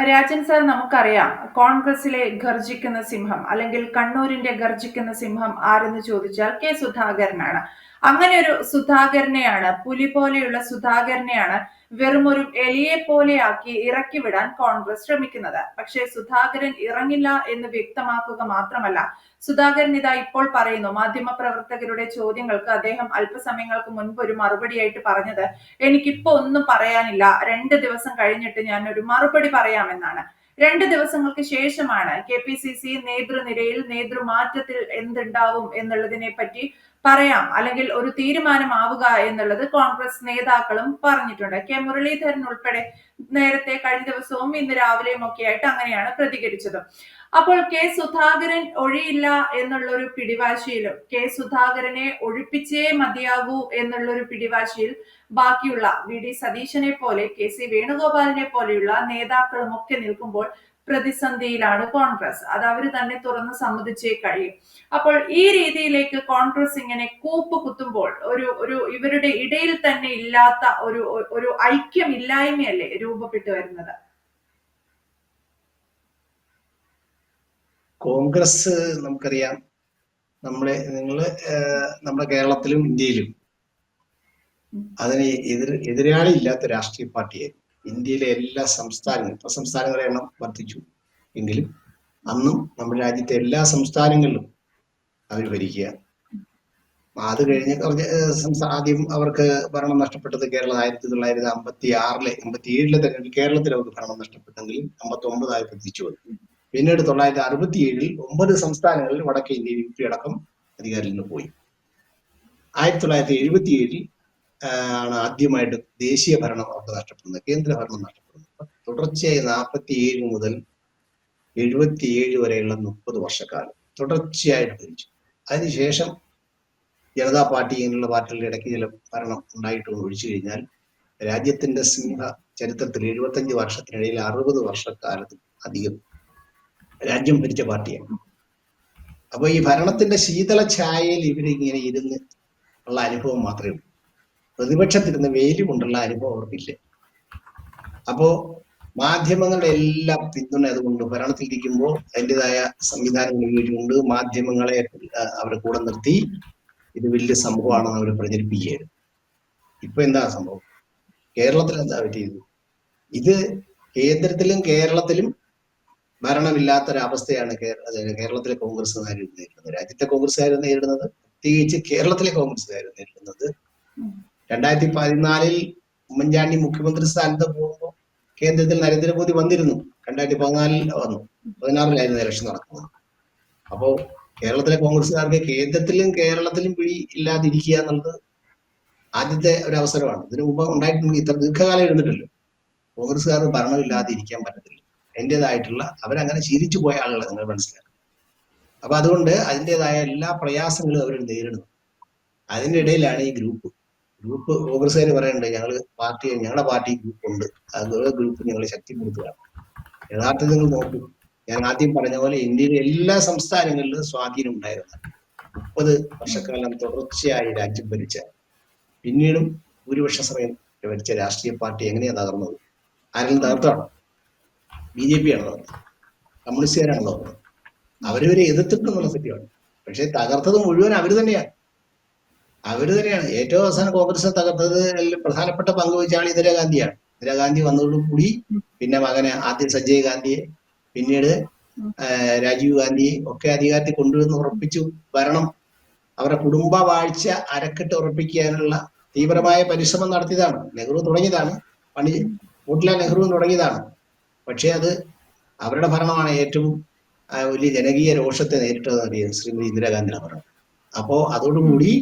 Rajan sir നമുക്കറിയാം കോൺഗ്രസിലെ ഗർജിക്കുന്ന സിംഹം അല്ലെങ്കിൽ കണ്ണൂരിന്റെ ഗർജിക്കുന്ന സിംഹം ആരെന്ന് ചോദിച്ചാൽ കെ സുധാകരനാണ്. അങ്ങനെ ഒരു സുധാകരനെയാണ് പുലി പോലെയുള്ള സുധാകരനെയാണ് വെറും ഒരു എലിയെ പോലെയാക്കി ഇറക്കി വിടാൻ കോൺഗ്രസ് ശ്രമിക്കുന്നത്. പക്ഷേ സുധാകരൻ ഇറങ്ങില്ല എന്ന് വ്യക്തമാക്കുക മാത്രമല്ല സുധാകരൻ ഇതാ ഇപ്പോൾ പറയുന്നു മാധ്യമ പ്രവർത്തകരുടെ ചോദ്യങ്ങൾക്ക് അദ്ദേഹം അല്പസമയങ്ങൾക്ക് മുൻപ് ഒരു മറുപടിയായിട്ട് പറഞ്ഞത് എനിക്കിപ്പോ ഒന്നും പറയാനില്ല. രണ്ട് ദിവസം കഴിഞ്ഞിട്ട് ഞാൻ ഒരു മറുപടി പറയാമെന്നാണ്. രണ്ട് ദിവസങ്ങൾക്ക് ശേഷമാണ് കെ പി സി സി നേതൃനിരയിൽ നേതൃമാറ്റത്തിൽ എന്തുണ്ടാവും എന്നുള്ളതിനെ പറ്റി പറയാം. അല്ലെങ്കിൽ ഒരു തീരുമാനമാവുക എന്നുള്ളത് കോൺഗ്രസ് നേതാക്കളും പറഞ്ഞിട്ടുണ്ട്. കെ മുരളീധരൻ ഉൾപ്പെടെ നേരത്തെ കഴിഞ്ഞ ദിവസവും ഇന്ന് രാവിലെയും ഒക്കെ ആയിട്ട് അങ്ങനെയാണ് പ്രതികരിച്ചത്. അപ്പോൾ കെ സുധാകരൻ ഒഴിയില്ല എന്നുള്ള ഒരു പിടിവാശിയിലും കെ സുധാകരനെ ഒഴിപ്പിച്ചേ മതിയാകൂ എന്നുള്ള ഒരു പിടിവാശിയിൽ ബാക്കിയുള്ള വി. ഡി. സതീശനെ പോലെ കെ. സി. വേണുഗോപാലിനെ പോലെയുള്ള നേതാക്കളും ഒക്കെ നിൽക്കുമ്പോൾ പ്രതിസന്ധിയിലാണ് കോൺഗ്രസ്. അത് അവർ തന്നെ തുറന്ന് സമ്മതിച്ചേ കഴിയും. അപ്പോൾ ഈ രീതിയിലേക്ക് കോൺഗ്രസ് ഇങ്ങനെ കൂപ്പ് കുത്തുമ്പോൾ ഒരു ഒരു ഇവരുടെ ഇടയിൽ തന്നെ ഇല്ലാത്ത ഒരു ഒരു ഐക്യം ഇല്ലായ്മയല്ലേ രൂപപ്പെട്ടു വരുന്നത്? കോൺഗ്രസ് നമുക്കറിയാം. നമ്മളെ നിങ്ങൾ നമ്മുടെ കേരളത്തിലും ഇന്ത്യയിലും അതിന് എതിർ എതിരാളി ഇല്ലാത്ത രാഷ്ട്രീയ പാർട്ടിയായിരുന്നു. ഇന്ത്യയിലെ എല്ലാ സംസ്ഥാനങ്ങളും ഇപ്പൊ സംസ്ഥാനങ്ങളുടെ എണ്ണം വർദ്ധിച്ചു എങ്കിലും അന്നും നമ്മുടെ രാജ്യത്തെ എല്ലാ സംസ്ഥാനങ്ങളിലും അവർ ഭരിക്കുക അത് കഴിഞ്ഞ് കുറച്ച് ആദ്യം അവർക്ക് ഭരണം നഷ്ടപ്പെട്ടത് കേരളം ആയിരത്തി തൊള്ളായിരത്തി അമ്പത്തി ആറിലെ അമ്പത്തി ഏഴിലെ തെരഞ്ഞെടുപ്പ് കേരളത്തിൽ അവർക്ക് ഭരണം നഷ്ടപ്പെട്ടെങ്കിലും അമ്പത്തി ഒമ്പതായപ്പോൾ തിരിച്ചു വന്നു പിന്നീട് തൊള്ളായിരത്തി അറുപത്തി ഏഴിൽ ഒമ്പത് സംസ്ഥാനങ്ങളിൽ വടക്കേ ഇന്ത്യ യു പി അടക്കം അധികാരത്തിൽ നിന്ന് പോയി. ആയിരത്തി തൊള്ളായിരത്തി എഴുപത്തി ഏഴിൽ ആണ് ആദ്യമായിട്ട് ദേശീയ ഭരണം അവർക്ക് നഷ്ടപ്പെടുന്നത് കേന്ദ്ര ഭരണം നഷ്ടപ്പെടുന്നത്. തുടർച്ചയായി നാൽപ്പത്തി ഏഴ് മുതൽ എഴുപത്തിയേഴ് വരെയുള്ള മുപ്പത് വർഷക്കാലം തുടർച്ചയായിട്ട് ഭരിച്ചു. അതിനുശേഷം ജനതാ പാർട്ടി ഇങ്ങനെയുള്ള പാർട്ടികളുടെ ഇടയ്ക്ക് ചില ഭരണം ഉണ്ടായിട്ടൊന്ന് ഒഴിച്ചു കഴിഞ്ഞാൽ രാജ്യത്തിന്റെ സിംഹ ചരിത്രത്തിൽ എഴുപത്തഞ്ച് വർഷത്തിനിടയിൽ അറുപത് വർഷക്കാലത്ത് അധികം രാജ്യം ഭരിച്ച പാർട്ടിയാണ്. അപ്പൊ ഈ ഭരണത്തിന്റെ ശീതള ഛായയിൽ ഇവരിങ്ങനെ ഇരുന്ന് ഉള്ള അനുഭവം മാത്രമേ ഉള്ളൂ. പ്രതിപക്ഷത്തിരുന്ന് വെയിൽ കൊണ്ടുള്ള അനുഭവം അവർക്കില്ല. അപ്പോ മാധ്യമങ്ങളുടെ എല്ലാം പിന്തുണ അതുകൊണ്ട് ഭരണത്തിലിരിക്കുമ്പോൾ അതിന്റെതായ സംവിധാനങ്ങൾ ഉപയോഗിച്ചുകൊണ്ട് മാധ്യമങ്ങളെ അവരെ കൂടെ നിർത്തി. ഇത് വലിയ സംഭവമാണെന്ന് അവർ പ്രചരിപ്പിക്കുകയായിരുന്നു ഇപ്പൊ എന്താ സംഭവം? കേരളത്തിൽ എന്താ പറ്റിയത്? ഇത് കേന്ദ്രത്തിലും കേരളത്തിലും ഭരണമില്ലാത്തൊരവസ്ഥയാണ് കേരളത്തിലെ കോൺഗ്രസ്സുകാർ നേരിടുന്നത്. രാജ്യത്തെ കോൺഗ്രസ്സുകാർ നേരിടുന്നത്? പ്രത്യേകിച്ച് കേരളത്തിലെ കോൺഗ്രസ്സുകാർ നേരിടുന്നത്? രണ്ടായിരത്തി പതിനാലിൽ ഉമ്മൻചാണ്ടി മുഖ്യമന്ത്രി സ്ഥാനത്ത് പോകുമ്പോൾ കേന്ദ്രത്തിൽ നരേന്ദ്രമോദി വന്നിരുന്നു. രണ്ടായിരത്തി പതിനാലിൽ വന്നു. പതിനാറിലായിരുന്നു ഇലക്ഷൻ നടക്കുന്നത്. അപ്പോൾ കേരളത്തിലെ കോൺഗ്രസ്സുകാർക്ക് കേന്ദ്രത്തിലും കേരളത്തിലും പിടി ഇല്ലാതിരിക്കുക എന്നുള്ളത് ആദ്യത്തെ ഒരു അവസരമാണ്. ഇതിനു മുമ്പ് ഉണ്ടായിട്ടുണ്ട്. ഇത്ര ദീർഘകാലം ഇരുന്നിട്ടല്ലോ. കോൺഗ്രസ്സുകാർക്ക് ഭരണമില്ലാതെ ഇരിക്കാൻ പറ്റത്തില്ല. അതിന്റെതായിട്ടുള്ള അവരങ്ങനെ ശീലിച്ചു പോയ ആളുകളെ നിങ്ങൾ മനസ്സിലാക്കുക. അപ്പൊ അതുകൊണ്ട് അതിന്റെതായ എല്ലാ പ്രയാസങ്ങളും അവർ നേരിടുന്നു. അതിന്റെ ഇടയിലാണ് ഈ ഗ്രൂപ്പ്. ഗ്രൂപ്പ് കോൺഗ്രസ്സുകാർ പറയുന്നുണ്ട് ഞങ്ങൾ പാർട്ടി ഞങ്ങളുടെ പാർട്ടി ഗ്രൂപ്പ് ഉണ്ട്. അതുപോലെ ഗ്രൂപ്പ് ഞങ്ങൾ ശക്തിപ്പെടുത്തുകയാണ് യഥാർത്ഥത്തിൽ നിങ്ങൾ നോക്കൂ. ഞാൻ ആദ്യം പറഞ്ഞ പോലെ ഇന്ത്യയിലെ എല്ലാ സംസ്ഥാനങ്ങളിലും സ്വാധീനം ഉണ്ടായിരുന്നു. മുപ്പത് വർഷക്കാലം തുടർച്ചയായി രാജ്യം ഭരിച്ച പിന്നീടും ഭൂരിപക്ഷ സമയം ഭരിച്ച രാഷ്ട്രീയ പാർട്ടി എങ്ങനെയാണ് തകർന്നത്? ആരെങ്കിലും തകർത്താണ്? ബി ജെ പി ആണ് തകർന്നത് കമ്മ്യൂണിസ്റ്റുകാരാണ് തകർന്നത് അവരവരെ എതിർത്തിട്ടുള്ള സത്യമാണ് പക്ഷെ തകർത്തത് മുഴുവൻ അവർ തന്നെയാണ്. അവർ തന്നെയാണ്. ഏറ്റവും അവസാനം കോൺഗ്രസ് തകർത്തത് പ്രധാനപ്പെട്ട പങ്ക് വഹിച്ച ആൾ ഇന്ദിരാഗാന്ധിയാണ് ഇന്ദിരാഗാന്ധി വന്നതോടുകൂടി പിന്നെ മകനെ ആദ്യം സഞ്ജയ് ഗാന്ധിയെ പിന്നീട് രാജീവ് ഗാന്ധി ഒക്കെ അധികാരത്തിൽ കൊണ്ടുവന്ന് ഉറപ്പിച്ചു ഭരണം അവരുടെ കുടുംബ വാഴ്ച അരക്കെട്ട് ഉറപ്പിക്കാനുള്ള തീവ്രമായ പരിശ്രമം നടത്തിയതാണ്. നെഹ്റു തുടങ്ങിയതാണ്. പണി മോട്ടിലാൽ നെഹ്റു തുടങ്ങിയതാണ്. പക്ഷേ അത് അവരുടെ ഭരണമാണ് ഏറ്റവും വലിയ ജനകീയ രോഷത്തെ നേരിട്ടത് ശ്രീമതി ഇന്ദിരാഗാന്ധിയുടെ ഭരണം. അപ്പോ അതോടുകൂടി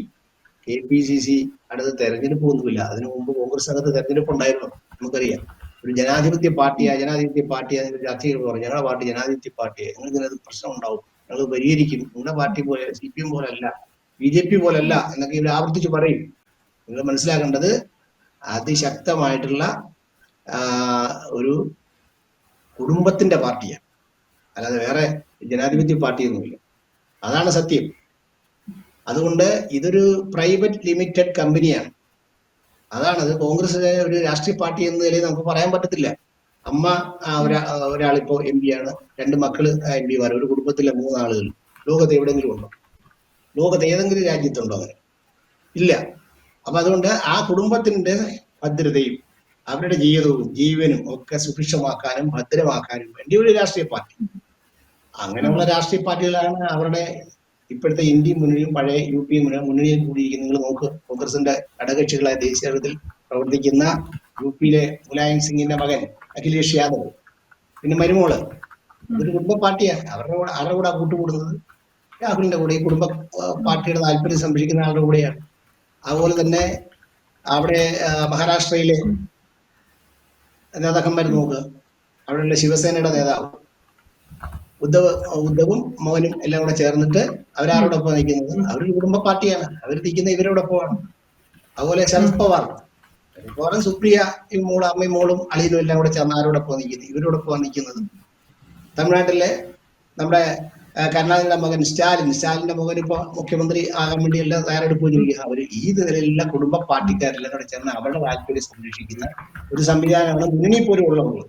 കെ പി സി സി അടുത്ത തെരഞ്ഞെടുപ്പ് ഒന്നുമില്ല. അതിനു മുമ്പ് കോൺഗ്രസ് അകത്ത് തെരഞ്ഞെടുപ്പ് ഉണ്ടായിരുന്നു. നമുക്കറിയാം. ഒരു ജനാധിപത്യ പാർട്ടിയാ ജനാധിപത്യ പാർട്ടിയാ ചർച്ചകൾ പറഞ്ഞു ഞങ്ങളുടെ പാർട്ടി ജനാധിപത്യ പാർട്ടിയെ. നിങ്ങൾക്ക് ഇതിനകത്ത് പ്രശ്നം ഉണ്ടാവും. ഞങ്ങൾ പരിഹരിക്കും. നിങ്ങളുടെ പാർട്ടി പോലെ സി പി എം പോലല്ല ബി ജെ പി പോലല്ല എന്നൊക്കെ ഇവർ ആവർത്തിച്ച് പറയും. നിങ്ങൾ മനസ്സിലാക്കേണ്ടത് അതിശക്തമായിട്ടുള്ള ഒരു കുടുംബത്തിന്റെ പാർട്ടിയാണ്. അല്ലാതെ വേറെ ജനാധിപത്യ പാർട്ടിയൊന്നുമില്ല. അതാണ് സത്യം. അതുകൊണ്ട് ഇതൊരു പ്രൈവറ്റ് ലിമിറ്റഡ് കമ്പനിയാണ് അതാണ് അത് കോൺഗ്രസ് ഒരു രാഷ്ട്രീയ പാർട്ടി എന്ന നിലയിൽ നമുക്ക് പറയാൻ പറ്റത്തില്ല. അമ്മ ഒരാളിപ്പോ എം പി ആണ്. രണ്ട് മക്കൾ എം പിമാർ ഒരു കുടുംബത്തിലെ മൂന്നാളുകൾ. ലോകത്ത് എവിടെയെങ്കിലും ഉണ്ടോ? ലോകത്ത് ഏതെങ്കിലും രാജ്യത്തുണ്ടോ അങ്ങനെ? ഇല്ല. അപ്പൊ അതുകൊണ്ട് ആ കുടുംബത്തിന്റെ ഭദ്രതയും അവരുടെ ജീവിതവും ജീവനും ഒക്കെ സുഭിക്ഷമാക്കാനും ഭദ്രമാക്കാനും വേണ്ടി ഒരു രാഷ്ട്രീയ പാർട്ടി. അങ്ങനെയുള്ള രാഷ്ട്രീയ പാർട്ടികളാണ് അവരുടെ ഇപ്പോഴത്തെ ഇന്ത്യ മുന്നണിയും പഴയ യു പി മുന്നണിയും കൂടിയിരിക്കുന്ന നിങ്ങൾ നോക്ക് കോൺഗ്രസിന്റെ ഘടകകക്ഷികളായ ദേശീയ തലത്തിൽ പ്രവർത്തിക്കുന്ന യു പിയിലെ മുലായം സിംഗിന്റെ മകൻ അഖിലേഷ് യാദവ് പിന്നെ മരുമോൾ. ഒരു കുടുംബ പാർട്ടിയാണ്. അവരുടെ കൂടെ ആരുടെ കൂടെ കൂട്ടുകൂടുന്നത്? രാഹുലിന്റെ കൂടെ. ഈ കുടുംബ പാർട്ടിയുടെ താല്പര്യം സംരക്ഷിക്കുന്ന ആളുടെ കൂടെയാണ്. അതുപോലെ തന്നെ അവിടെ മഹാരാഷ്ട്രയിലെ നേതാക്കന്മാർ നോക്കുക അവിടെയുള്ള ശിവസേനയുടെ നേതാവ്. ഉദ്ധവ് ഉദ്ധവും മോനും എല്ലാം കൂടെ ചേർന്നിട്ട് അവരാരോടൊപ്പം നിൽക്കുന്നത്. അവരൊരു കുടുംബ പാർട്ടിയാണ്. അവർ നിൽക്കുന്ന ഇവരോടൊപ്പമാണ്. അതുപോലെ ശരത് പവാർ. പവാറും സുപ്രിയ ഈ മോൾ അമ്മയും മോളും അളിയനും എല്ലാം കൂടെ ചേർന്ന് ആരോടൊപ്പം നിൽക്കുന്നത്? ഇവരോടൊപ്പമാണ് നിൽക്കുന്നത്. തമിഴ്നാട്ടിലെ നമ്മുടെ കരുണാനിധിയുടെ മകൻ സ്റ്റാലിൻ. സ്റ്റാലിന്റെ മകൻ ഇപ്പൊ മുഖ്യമന്ത്രി ആകാൻ വേണ്ടി എല്ലാം തയ്യാറെടുപ്പില്ല അവർ ഈ നിലയിലുള്ള കുടുംബ പാർട്ടിക്കാരെല്ലാം കൂടെ ചേർന്ന് അവരുടെ താല്പര്യം സംരക്ഷിക്കുന്ന ഒരു സംവിധാനമാണ് മുന്നണി പോലും ഉള്ളത്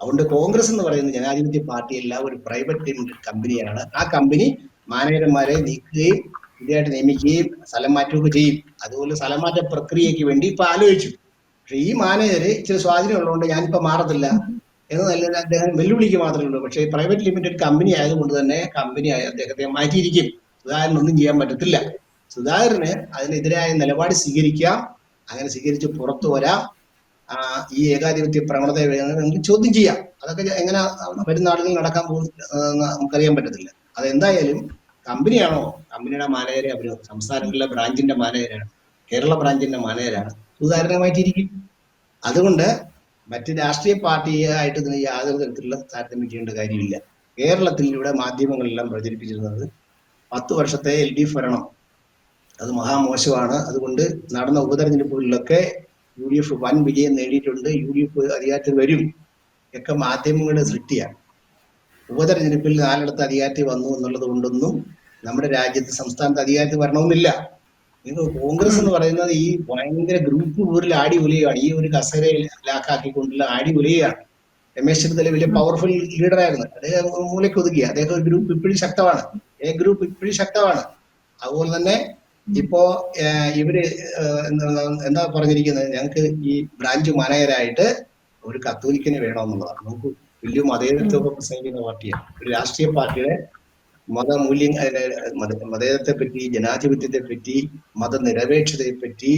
അതുകൊണ്ട് കോൺഗ്രസ് എന്ന് പറയുന്ന ജനാധിപത്യ പാർട്ടിയല്ല ഒരു പ്രൈവറ്റ് ലിമിറ്റഡ് കമ്പനിയാണ് ആ കമ്പനി മാനേജർമാരെ നീക്കുകയും പുതിയതായിട്ട് നിയമിക്കുകയും സ്ഥലം മാറ്റുകയൊക്കെ ചെയ്യും. അതുപോലെ സ്ഥലം മാറ്റ പ്രക്രിയയ്ക്ക് വേണ്ടി ഇപ്പൊ ആലോചിച്ചു. പക്ഷെ ഈ മാനേജര് ഇച്ചിരി സ്വാധീനം ഉള്ളതുകൊണ്ട് ഞാനിപ്പോ മാറത്തില്ല എന്ന് നല്ല അദ്ദേഹം വെല്ലുവിളിക്ക് മാത്രമേ ഉള്ളൂ. പക്ഷേ പ്രൈവറ്റ് ലിമിറ്റഡ് കമ്പനി ആയതുകൊണ്ട് തന്നെ കമ്പനി അദ്ദേഹത്തെ മാറ്റിയിരിക്കും. സുധാകരൻ ഒന്നും ചെയ്യാൻ പറ്റത്തില്ല. സുധാകരന് അതിനെതിരായ നിലപാട് സ്വീകരിക്കാം. അങ്ങനെ സ്വീകരിച്ച് പുറത്തു വരാം. ഈ ഏകാധിപത്യ പ്രവണത നമുക്ക് ചോദ്യം ചെയ്യാം. അതൊക്കെ എങ്ങനെ വരും നാടുകളിൽ നടക്കാൻ പോകും നമുക്കറിയാൻ പറ്റത്തില്ല. അതെന്തായാലും കമ്പനിയാണോ? കമ്പനിയുടെ മാനേജരെ അവർ സംസ്ഥാനങ്ങളിലെ ബ്രാഞ്ചിന്റെ മാനേജരാണ്. കേരള ബ്രാഞ്ചിന്റെ മാനേജരാണ്. ഉദാഹരണമായിട്ടിരിക്കും അതുകൊണ്ട് മറ്റ് രാഷ്ട്രീയ പാർട്ടിയായിട്ട് ഇതിന് യാതൊരു തരത്തിലുള്ള താരതമ്യം ചെയ്യേണ്ട കാര്യമില്ല. കേരളത്തിൽ ഇവിടെ മാധ്യമങ്ങളെല്ലാം പ്രചരിപ്പിച്ചിരുന്നത് പത്ത് വർഷത്തെ എൽ ഡി എഫ് ഭരണം. അത് മഹാമോശമാണ്. അതുകൊണ്ട് നടന്ന ഉപതെരഞ്ഞെടുപ്പുകളിലൊക്കെ യു ഡി എഫ് വൻ വിജയം നേടിയിട്ടുണ്ട്. യു ഡി എഫ് അധികാരത്തിൽ വരും ഒക്കെ മാധ്യമങ്ങളുടെ സൃഷ്ടിയാണ്. ഉപതെരഞ്ഞെടുപ്പിൽ നാലിടത്ത് അധികാരത്തിൽ വന്നു എന്നുള്ളത് കൊണ്ടൊന്നും നമ്മുടെ രാജ്യത്ത് സംസ്ഥാനത്ത് അധികാരത്തിൽ വരണമെന്നില്ല. നിങ്ങൾ കോൺഗ്രസ് എന്ന് പറയുന്നത് ഈ ഭയങ്കര ഗ്രൂപ്പ് പോരിൽ ആടി ഉലയാണ് ഈ ഒരു കസേരയിൽ ലാക്കാക്കിക്കൊണ്ടുള്ള ആടി ഉലയാണ് രമേശ് ചെന്നിത്തല വലിയ പവർഫുൾ ലീഡറായിരുന്നു അദ്ദേഹം മൂലയ്ക്ക് ഒതുക്കി. അദ്ദേഹം ഗ്രൂപ്പ് ഇപ്പോഴും ശക്തമാണ്. എ ഗ്രൂപ്പ് ഇപ്പോഴും ശക്തമാണ്. അതുപോലെ തന്നെ ഇപ്പോ ഇവർ എന്താ- പറഞ്ഞിരിക്കുന്നത്? ഞങ്ങൾക്ക് ഈ ബ്രാഞ്ച് മാനേജരായിട്ട് ഒരു കത്തോലിക്കനെ വേണമെന്നുള്ളതാണ്. നമുക്ക് വലിയ മതേതരത്വമൊക്കെ പ്രസംഗിക്കുന്ന പാർട്ടിയാണ്. ഒരു രാഷ്ട്രീയ പാർട്ടിയുടെ മതമൂല്യം മതേതത്തെ പറ്റി ജനാധിപത്യത്തെ പറ്റി മതനിരപേക്ഷതയെ പറ്റി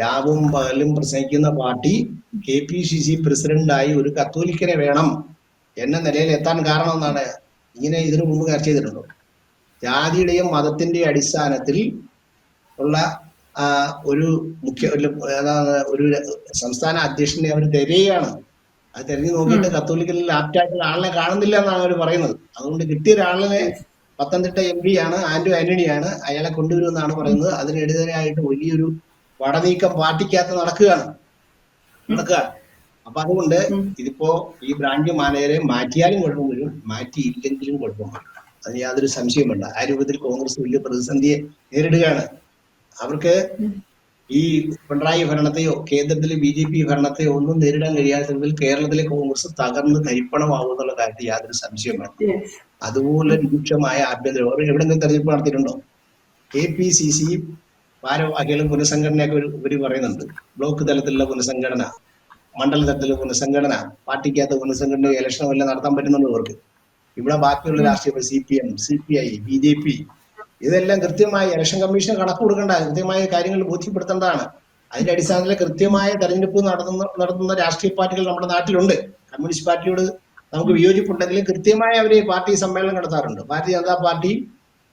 രാവും പകലും പ്രസംഗിക്കുന്ന party K P C C പ്രസിഡന്റായി ഒരു കത്തോലിക്കനെ വേണം എന്ന നിലയിൽ എത്താൻ കാരണം എന്നാണ് ഇങ്ങനെ ഇതിനു മുമ്പ് ചർച്ച ചെയ്തിട്ടുണ്ടോ ജാതിയുടെയും മതത്തിന്റെയും അടിസ്ഥാനത്തിൽ ഉള്ള ഒരു മുഖ്യ ഒരു, സംസ്ഥാന അധ്യക്ഷനെ അവർ തിരയുകയാണ് അത് തിരഞ്ഞു നോക്കിയിട്ട് കത്തോലിക്കലിൽ ആപ്റ്റായിട്ടുള്ള ആളിനെ കാണുന്നില്ല എന്നാണ് അവർ പറയുന്നത്. അതുകൊണ്ട് കിട്ടിയ ഒരാളിനെ പത്തനംതിട്ട എം പി ആണ് ആന്റോ ആന്റണിയാണ് അയാളെ കൊണ്ടുവരുമെന്നാണ് പറയുന്നത്. അതിനെതിരായിട്ട് വലിയൊരു വടനീക്കം പാർട്ടിക്കകത്ത് നടക്കുകയാണ്. നടക്കുക അപ്പൊ അതുകൊണ്ട് ഇതിപ്പോ ഈ ബ്രാഞ്ച് മാനേജരെ മാറ്റിയാലും കുഴപ്പം വരും. മാറ്റിയില്ലെങ്കിലും കുഴപ്പം വരും. അതിന് യാതൊരു സംശയം വേണ്ട ആ രൂപത്തിൽ കോൺഗ്രസ് വലിയ പ്രതിസന്ധിയെ നേരിടുകയാണ്. അവർക്ക് ഈ പിണറായി ഭരണത്തെയോ കേന്ദ്രത്തിലെ ബി ജെ പി ഭരണത്തെയോ ഒന്നും നേരിടാൻ കഴിയാത്തതിൽ കേരളത്തിലെ കോൺഗ്രസ് തകർന്ന് തരിപ്പണമാവും എന്നുള്ള കാര്യത്തിൽ യാതൊരു സംശയം വേണം അതുപോലെ രൂക്ഷമായ ആഭ്യന്തര. അവർ എവിടെങ്കിലും തെരഞ്ഞെടുപ്പ് നടത്തിയിട്ടുണ്ടോ? കെ പി സി സി ഭാരവാഹികളും പുനഃസംഘടനയൊക്കെ ഒരു പറയുന്നുണ്ട്. ബ്ലോക്ക് തലത്തിലുള്ള പുനഃസംഘടന മണ്ഡല തലത്തിലുള്ള പുനഃസംഘടന പാർട്ടിക്കകത്ത് പുനഃസംഘടന ഇലക്ഷനും എല്ലാം നടത്താൻ പറ്റുന്നുണ്ട് അവർക്ക് ഇവിടെ ബാക്കിയുള്ള രാഷ്ട്രീയ C P M C P I B J P ഇതെല്ലാം കൃത്യമായി ഇലക്ഷൻ കമ്മീഷൻ കണക്ക് കൊടുക്കേണ്ട കൃത്യമായ കാര്യങ്ങൾ ബോധ്യപ്പെടുത്തേണ്ടതാണ്. അതിന്റെ അടിസ്ഥാനത്തിൽ കൃത്യമായ തെരഞ്ഞെടുപ്പ് നടത്തുന്ന നടത്തുന്ന രാഷ്ട്രീയ പാർട്ടികൾ നമ്മുടെ നാട്ടിലുണ്ട്. കമ്മ്യൂണിസ്റ്റ് പാർട്ടിയോട് നമുക്ക് വിയോജിപ്പുണ്ടെങ്കിലും കൃത്യമായി അവർ പാർട്ടി സമ്മേളനം നടത്താറുണ്ട്. ഭാരതീയ ജനതാ പാർട്ടി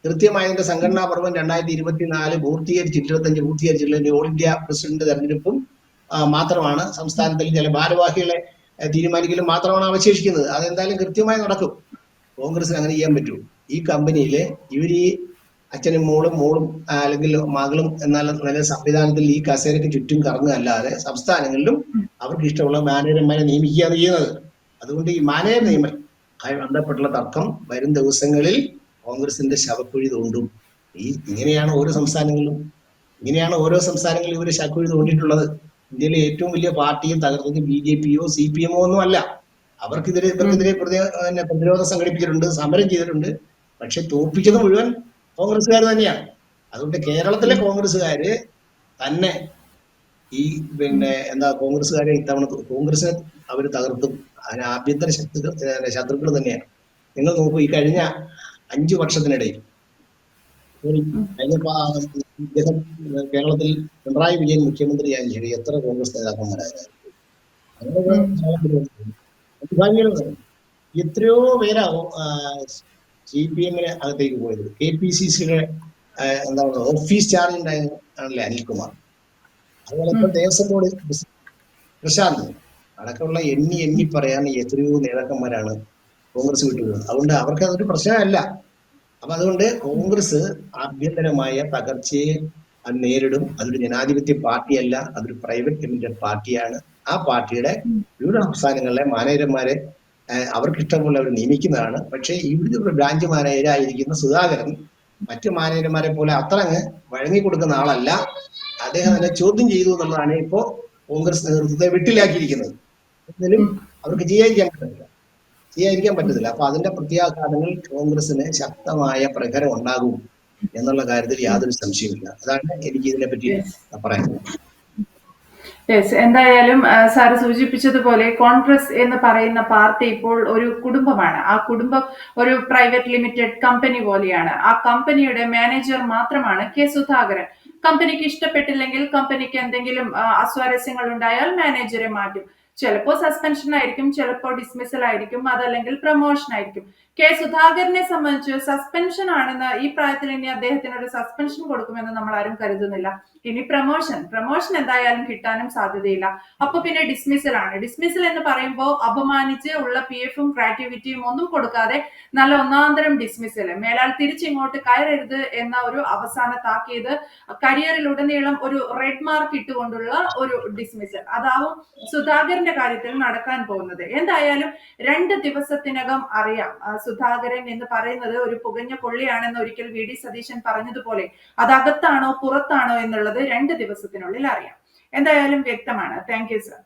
കൃത്യമായ അതിന്റെ സംഘടനാ പർവം രണ്ടായിരത്തി ഇരുപത്തിനാല് പൂർത്തീകരിച്ച് ഇരുപത്തഞ്ച് പൂർത്തീകരിച്ചിട്ടുള്ള ഓൾ ഇന്ത്യ പ്രസിഡന്റ് തെരഞ്ഞെടുപ്പും മാത്രമാണ്. സംസ്ഥാനത്തിൽ ചില ഭാരവാഹികളെ തീരുമാനിക്കലും മാത്രമാണ് അവശേഷിക്കുന്നത്. അതെന്തായാലും കൃത്യമായി നടക്കും. കോൺഗ്രസിന് അങ്ങനെ ചെയ്യാൻ പറ്റൂ. ഈ കമ്പനിയിൽ ഇവർ ഈ അച്ഛനും മോളും മോളും അല്ലെങ്കിൽ മകളും എന്നാൽ നല്ല സംവിധാനത്തിൽ ഈ കസേരയ്ക്ക് ചുറ്റും കറങ്ങുകയല്ലാതെ സംസ്ഥാനങ്ങളിലും അവർക്ക് ഇഷ്ടമുള്ള മാനേജർമാരെ നിയമിക്കുകയാണ് ചെയ്യുന്നത്. അതുകൊണ്ട് ഈ മാനേജർ നിയമനവുമായി ബന്ധപ്പെട്ടുള്ള തർക്കം വരും ദിവസങ്ങളിൽ കോൺഗ്രസിന്റെ ശവക്കുഴി തോണ്ടും. ഈ ഇങ്ങനെയാണ് ഓരോ സംസ്ഥാനങ്ങളിലും ഇങ്ങനെയാണ് ഓരോ സംസ്ഥാനങ്ങളിലും ഇവർ ശവക്കുഴി തോണ്ടിയിട്ടുള്ളത്. ഇന്ത്യയിലെ ഏറ്റവും വലിയ പാർട്ടിയും തകർത്തത് ബി ജെ പിയോ സി പി എമ്മോ ഒന്നും അല്ല. അവർക്കെതിരെ ഇവർക്കെതിരെ പ്രതിരോധം സംഘടിപ്പിച്ചിട്ടുണ്ട് സമരം ചെയ്തിട്ടുണ്ട്. പക്ഷെ തോൽപ്പിച്ചത് മുഴുവൻ കോൺഗ്രസ്സുകാർ തന്നെയാണ് അതുകൊണ്ട് കേരളത്തിലെ കോൺഗ്രസ്സുകാര് തന്നെ ഈ പിന്നെ എന്താ കോൺഗ്രസ്സുകാരെ ഇത്തവണ കോൺഗ്രസിനെ അവർ തകർത്തും. അതിന് ആഭ്യന്തര ശത്രുക്കൾ ശത്രുക്കൾ തന്നെയാണ്. നിങ്ങൾ നോക്കൂ ഈ കഴിഞ്ഞ അഞ്ചു വർഷത്തിനിടയിൽ കേരളത്തിൽ പിണറായി വിജയൻ മുഖ്യമന്ത്രിയായാലും ശരി എത്ര കോൺഗ്രസ് നേതാക്കന്മാരായിരുന്നു. അങ്ങനെ എത്രയോ പേരാവും സി പി എമ്മിന് അകത്തേക്ക് പോയത്. കെ പി സി സിയുടെ എന്താ പറയുക ഓഫീസ് ചാർജ് ഉണ്ടായിരുന്നു ആണല്ലേ അനിൽകുമാർ. അതുപോലെ ഇപ്പൊ ദേവസ്വം ബോർഡ് പ്രശാന്ത്. അടക്കമുള്ള എണ്ണി എണ്ണി പറയാൻ എത്രയോ നേതാക്കന്മാരാണ് കോൺഗ്രസ് വിട്ടുപോകുന്നത് അതുകൊണ്ട് അവർക്ക് അതൊരു പ്രശ്നമല്ല. അപ്പൊ അതുകൊണ്ട് കോൺഗ്രസ് ആഭ്യന്തരമായ തകർച്ചയെ അത് നേരിടും. അതൊരു ജനാധിപത്യ പാർട്ടിയല്ല. അതൊരു പ്രൈവറ്റ് ലിമിറ്റഡ് പാർട്ടിയാണ്. ആ പാർട്ടിയുടെ വിവിധ സംസ്ഥാനങ്ങളിലെ മാനേജർമാരെ അവർക്ക് ഇഷ്ടമുള്ള അവർ നിയമിക്കുന്നതാണ്. പക്ഷേ ഇവിടുത്തെ ബ്രാഞ്ച് മാനേജരായിരിക്കുന്ന സുധാകരൻ മറ്റു മാനേജർമാരെ പോലെ അത്ര അങ്ങ് വഴങ്ങി കൊടുക്കുന്ന ആളല്ല. അദ്ദേഹം തന്നെ ചോദ്യം ചെയ്തു എന്നുള്ളതാണ് ഇപ്പോ കോൺഗ്രസ് നേതൃത്വത്തെ വിട്ടിലാക്കിയിരിക്കുന്നത്. എന്നാലും അവർക്ക് ചെയ്യാതിരിക്കാൻ പറ്റില്ല ചെയ്യാതിരിക്കാൻ പറ്റത്തില്ല. അപ്പൊ അതിന്റെ പ്രത്യാഘാതങ്ങൾ കോൺഗ്രസിന് ശക്തമായ പ്രഹരം ഉണ്ടാകും എന്നുള്ള കാര്യത്തിൽ യാതൊരു സംശയമില്ല അതാണ് എനിക്ക് ഇതിനെ പറ്റി പറയാനുള്ളത്. യെസ് എന്തായാലും സാറ് സൂചിപ്പിച്ചതുപോലെ കോൺഗ്രസ് എന്ന് പറയുന്ന പാർട്ടി ഇപ്പോൾ ഒരു കുടുംബമാണ്. ആ കുടുംബം ഒരു പ്രൈവറ്റ് ലിമിറ്റഡ് കമ്പനി പോലെയാണ്. ആ കമ്പനിയുടെ മാനേജർ മാത്രമാണ് കെ സുധാകരൻ. കമ്പനിക്ക് ഇഷ്ടപ്പെട്ടില്ലെങ്കിൽ കമ്പനിക്ക് എന്തെങ്കിലും അസ്വാരസ്യങ്ങൾ ഉണ്ടായാൽ മാനേജറെ മാറ്റും. ചിലപ്പോൾ സസ്പെൻഷൻ ആയിരിക്കും ചിലപ്പോൾ ഡിസ്മിസൽ ആയിരിക്കും അതല്ലെങ്കിൽ പ്രൊമോഷൻ ആയിരിക്കും. കെ സുധാകരനെ സംബന്ധിച്ച് സസ്പെൻഷൻ ആണെന്ന് ഈ പ്രായത്തിൽ ഇനി അദ്ദേഹത്തിന് ഒരു സസ്പെൻഷൻ കൊടുക്കുമെന്ന് നമ്മൾ ആരും കരുതുന്നില്ല. ഇനി പ്രൊമോഷൻ പ്രൊമോഷൻ എന്തായാലും കിട്ടാനും സാധ്യതയില്ല. അപ്പൊ പിന്നെ ഡിസ്മിസൽ ആണ്. ഡിസ്മിസൽ എന്ന് പറയുമ്പോൾ അപമാനിച്ച് ഉള്ള പി എഫും ക്രാറ്റിവിറ്റിയും ഒന്നും കൊടുക്കാതെ നല്ല ഒന്നാന്തരം ഡിസ്മിസൽ മേലാൽ തിരിച്ചിങ്ങോട്ട് കയറരുത് എന്ന ഒരു അവസാന താക്കീത് കരിയറിലുടനീളം ഒരു റെഡ് മാർക്ക് ഇട്ടുകൊണ്ടുള്ള ഒരു ഡിസ്മിസൽ അതാവും സുധാകരന്റെ കാര്യത്തിൽ നടക്കാൻ പോകുന്നത്. എന്തായാലും രണ്ട് ദിവസത്തിനകം അറിയാം. സുധാകരൻ എന്ന് പറയുന്നത് ഒരു പുകഞ്ഞ പൊള്ളിയാണെന്ന് ഒരിക്കൽ വി. ഡി. സതീശൻ പറഞ്ഞതുപോലെ അത് അകത്താണോ പുറത്താണോ എന്നുള്ളത് രണ്ട് ദിവസത്തിനുള്ളിൽ അറിയാം. എന്തായാലും വ്യക്തമാണ്. Thank you sir